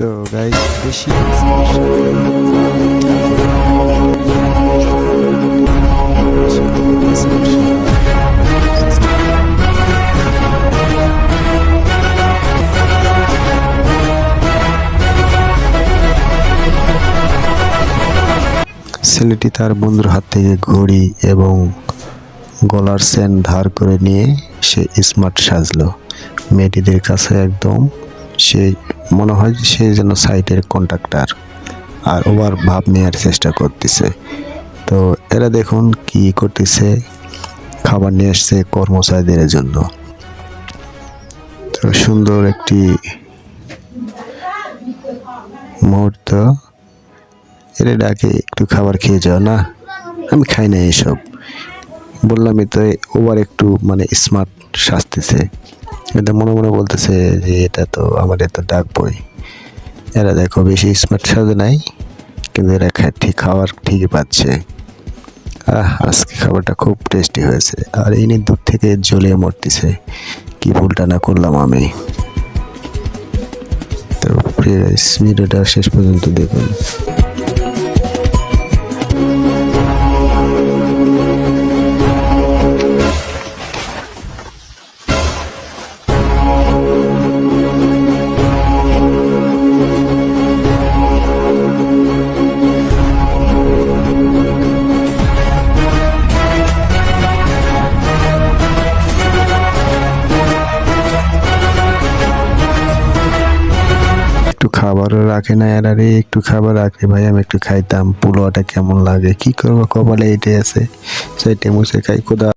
তো গাইজ বেশি ছেলেটি তার বন্ধুর হাত থেকে ঘড়ি এবং গলার সেন ধার করে নিয়ে সে স্মার্ট সাজলো। মেয়েটিদের কাছে একদম সে মনে হয় সে যেন সাইটের কন্ট্রাক্টর আর ওভার ভাব নেওয়ার চেষ্টা করতেছে। তো এরা দেখুন কি করতেছে, খাবার নিয়ে আসছে কর্মচারীদের জন্য। তো সুন্দর একটি মুহূর্ত। এরা ডাকে একটু খাবার খেয়ে যাও না, আমি খাই না এসব। বললামই তো ওবার একটু মানে স্মার্ট সাজতেছে। এটা মনে মনে বলতেছে যে এটা তো আমার এত ডাকবই এরা দেখো বেশি স্মার্ট সাজে নাই, কিন্তু এরা ঠিক খাবার ঠিকই পাচ্ছে। আহ, আজকে খাবারটা খুব টেস্টি হয়েছে। আর ইনি দূর থেকে জ্বলিয়ে মরতেছে। কি ভুলটা না করলাম আমি। তো প্রিয় ভিডিওটা শেষ পর্যন্ত দেখুন। খাবারও রাখে না আর আরে একটু খাবার রাখে ভাই, আমি একটু খাইতাম। পোলোয়াটা কেমন লাগে? কি করব? কপালে এটাই আছে। সেটা মুছে খাই কোদা